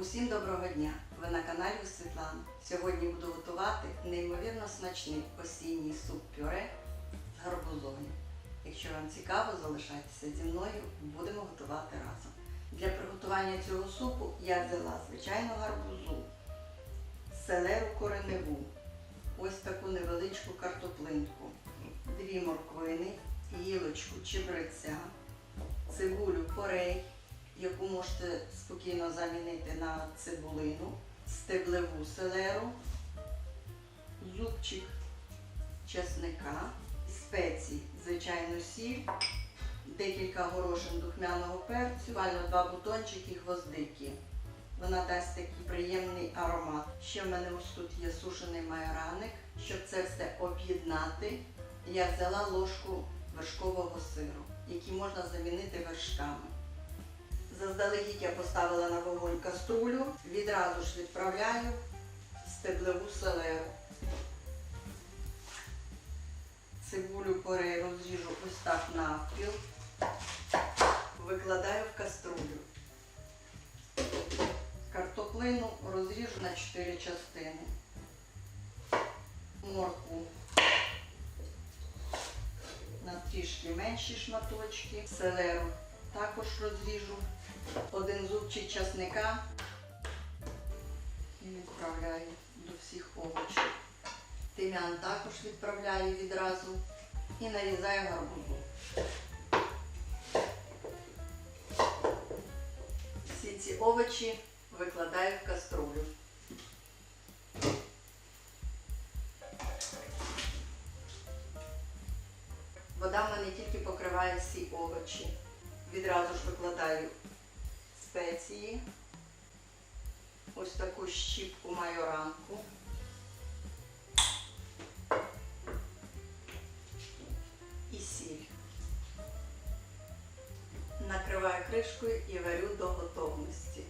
Усім доброго дня! Ви на каналі у Світлани. Сьогодні буду готувати неймовірно смачний осінній суп-пюре з гарбузою. Якщо вам цікаво, залишайтеся зі мною, будемо готувати разом. Для приготування цього супу я взяла звичайну гарбузу, селеру кореневу, ось таку невеличку картоплинку, дві морквини, гілочку чебреця, цибулю порей, яку можете спокійно замінити на цибулину, стеблеву селеру, зубчик чесника, спеції, звичайно, сіль, декілька горошин духмяного перцю, буквально два бутончики гвоздики. Вона дасть такий приємний аромат. Ще в мене ось тут є сушений майораник. Щоб це все об'єднати, я взяла ложку вершкового сиру, який можна замінити вершками. Заздалегідь я поставила на вогонь каструлю, відразу ж відправляю стеблеву селеру. Цибулю порей розріжу ось так навпіл, викладаю в каструлю. Картоплину розріжу на 4 частини. Морку на трішки менші шматочки, селеру також розріжу, один зубчик часника і відправляю до всіх овочів. Тим'ян також відправляю відразу і нарізаю гарбузу. Всі ці овочі викладаю в каструлю. Вода в мене тільки покриває всі овочі. Відразу ж викладаю спеції. Ось таку щіпку майоранку. І сіль. Накриваю кришкою і варю до готовності.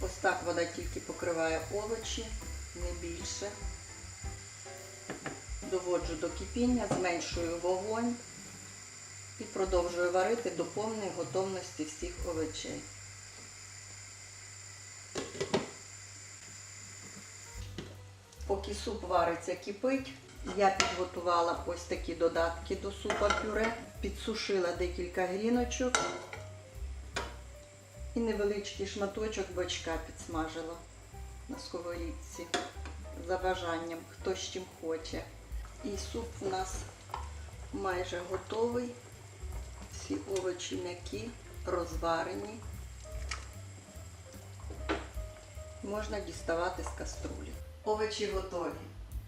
Ось так вода тільки покриває овочі, не більше. Доводжу до кипіння, зменшую вогонь і продовжую варити до повної готовності всіх овочей. Поки суп вариться, кипить, я підготувала ось такі додатки до супа пюре, підсушила декілька гріночок і невеличкий шматочок бочка підсмажила на сковорідці за бажанням, хто з чим хоче. І суп у нас майже готовий. Всі овочі м'які, розварені. Можна діставати з каструлі. Овочі готові.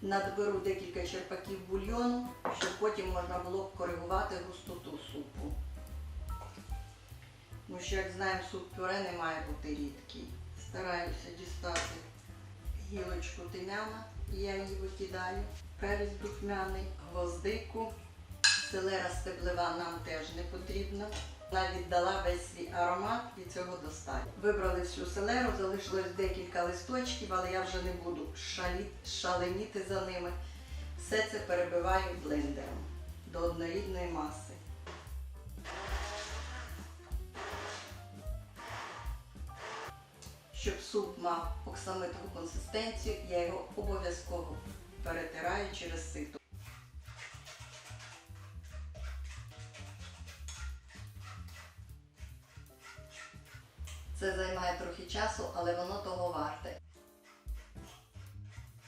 Надберу декілька черпаків бульйону, щоб потім можна було коригувати густоту супу. Тому що, як знаємо, суп пюре не має бути рідкий. Стараюся дістати гілочку тим'яна, я її викидаю, перець духмяний, гвоздику. Селера стеблева нам теж не потрібна. Вона віддала весь свій аромат і цього достатньо. Вибрали всю селеру, залишилось декілька листочків, але я вже не буду шаленіти за ними. Все це перебиваю блендером до однорідної маси. Щоб суп мав оксамитову консистенцію, я його обов'язково перетираю через сито. Це займає трохи часу, але воно того варте.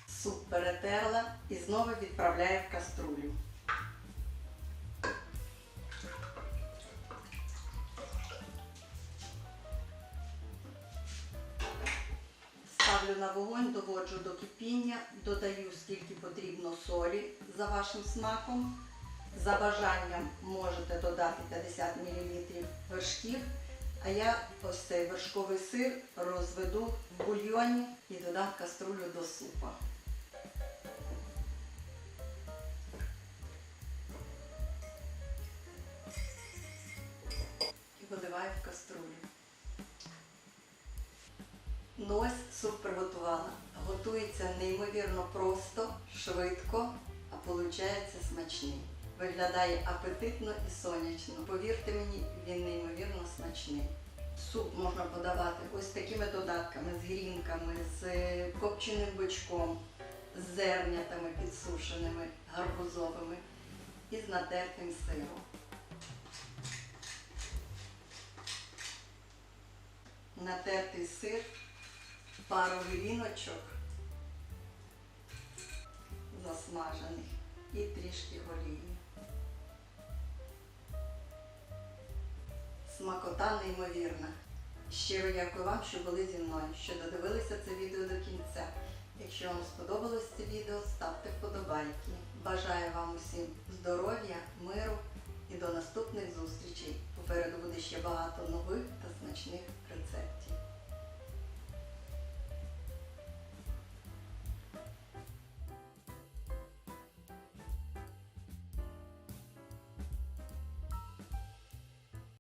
Суп перетерла і знову відправляю в каструлю. Ставлю на вогонь, доводжу до кипіння, додаю скільки потрібно солі за вашим смаком. За бажанням можете додати 50 мл вершків, а я ось цей вершковий сир розведу в бульйоні і додам каструлю до супа. І подиваю в каструлю. Ну ось суп приготувала. Готується неймовірно просто, швидко, а виходить смачний. Виглядає апетитно і сонячно. Повірте мені, він неймовірно смачний. Суп можна подавати ось такими додатками, з грінками, з копченим бичком, з зернятами підсушеними, гарбузовими і з натертим сиром. Натертий сир, пару гріночок засмажених і трішки олії. Смакота неймовірна. Щиро дякую вам, що були зі мною, що додивилися це відео до кінця. Якщо вам сподобалось це відео, ставте вподобайки. Бажаю вам усім здоров'я, миру і до наступних зустрічей. Попереду буде ще багато нових та смачних рецептів.